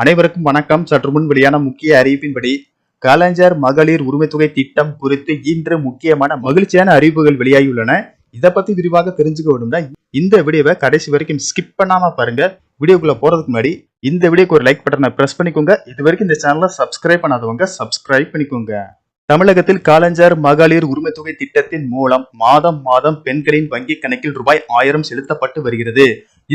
அனைவருக்கும் வணக்கம். சற்று முன் வெளியான முக்கிய அறிவிப்பின்படி கலைஞர் மகளிர் உரிமைத்தொகை திட்டம் குறித்து இன்று முக்கியமான மகிழ்ச்சியான அறிவிப்புகள் வெளியாகியுள்ளன. இதை பத்தி விரிவாக தெரிஞ்சுக்க வேணும்னா இந்த வீடியோவை கடைசி வரைக்கும் ஸ்கிப் பண்ணாம பாருங்க. வீடியோக்குள்ள போறதுக்கு முன்னாடி இந்த வீடியோக்கு ஒரு லைக் பட்டனை பிரஸ் பண்ணிக்கோங்க. இது வரைக்கும் இந்த சேனலை சப்ஸ்கிரைப் பண்ணாதவங்க சப்ஸ்கிரைப் பண்ணிக்கோங்க. தமிழகத்தில் காலஞ்சர் மகளிர் உரிமைத்தொகை திட்டத்தின் மூலம் மாதம் மாதம் பெண்களின் வங்கி கணக்கில் ரூபாய் ஆயிரம் செலுத்தப்பட்டு வருகிறது.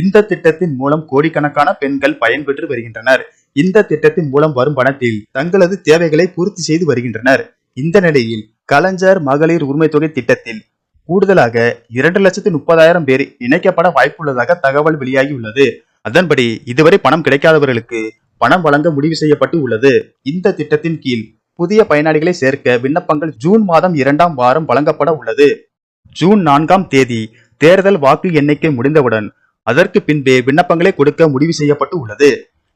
இந்த திட்டத்தின் மூலம் கோடிக்கணக்கான பெண்கள் பயன்பெற்று வருகின்றனர். இந்த திட்டத்தின் மூலம் வரும் பணத்தில் தங்களது தேவைகளை பூர்த்தி செய்து வருகின்றனர். இந்த நிலையில் கலைஞர் மகளிர் உரிமை தொகை திட்டத்தில் கூடுதலாக இரண்டு லட்சத்து முப்பதாயிரம் பேர் இணைக்கப்பட வாய்ப்புள்ளதாக தகவல் வெளியாகியுள்ளது. அதன்படி இதுவரை பணம் கிடைக்காதவர்களுக்கு பணம் வழங்க முடிவு செய்யப்பட்டு உள்ளது. இந்த திட்டத்தின் கீழ் புதிய பயனாளிகளை சேர்க்க விண்ணப்பங்கள் ஜூன் மாதம் இரண்டாம் வாரம் வழங்கப்பட உள்ளது. ஜூன் நான்காம் தேதி தேர்தல் வாக்கு எண்ணிக்கை முடிந்தவுடன் அதற்கு பின்பே விண்ணப்பங்களை கொடுக்க முடிவு செய்யப்பட்டு உள்ளது.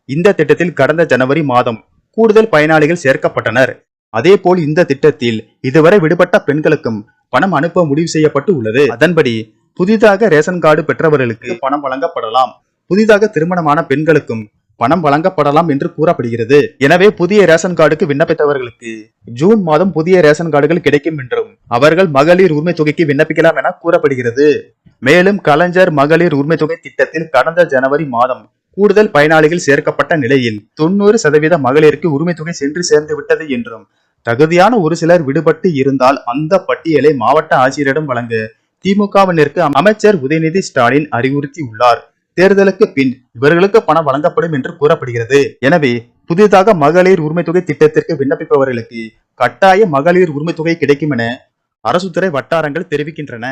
இந்த திட்டத்தில் கடந்த ஜனவரி மாதம் கூடுதல் பயனாளிகள் சேர்க்கப்பட்டனர். அதேபோல் இந்த திட்டத்தில் இதுவரை விடுபட்ட பெண்களுக்கும் பணம் அனுப்ப முடிவு செய்யப்பட்டு உள்ளது. அதன்படி புதிதாக ரேஷன் கார்டு பெற்றவர்களுக்கு பணம் வழங்கப்படலாம். புதிதாக திருமணமான பெண்களுக்கும் பணம் வழங்கப்படலாம் என்று கூறப்படுகிறது. எனவே புதிய ரேஷன் கார்டுக்கு விண்ணப்பித்தவர்களுக்கு ஜூன் மாதம் புதிய ரேஷன் கார்டுகள் கிடைக்கும் என்றும் அவர்கள் மகளிர் உரிமை தொகைக்கு விண்ணப்பிக்கலாம் என கூறப்படுகிறது. மேலும் கலைஞர் மகளிர் உரிமை தொகை திட்டத்தில் கடந்த ஜனவரி மாதம் கூடுதல் பயனாளிகள் சேர்க்கப்பட்ட நிலையில் தொண்ணூறு சதவீத மகளிருக்கு உரிமை தொகை சென்று சேர்ந்து விட்டது என்றும் தகுதியான ஒரு சிலர் விடுபட்டு இருந்தால் அந்த பட்டியலை மாவட்ட ஆட்சியரிடம் வழங்க திமுகவினருக்கு அமைச்சர் உதயநிதி ஸ்டாலின் அறிவுறுத்தியுள்ளார். தேர்தலுக்கு பின் இவர்களுக்கு பணம் வழங்கப்படும் என்று கூறப்படுகிறது. எனவே புதிதாக மகளிர் உரிமை தொகை திட்டத்திற்கு விண்ணப்பிப்பவர்களுக்கு கட்டாய மகளிர் உரிமை தொகை கிடைக்கும் என அரசுத்துறை வட்டாரங்கள் தெரிவிக்கின்றன.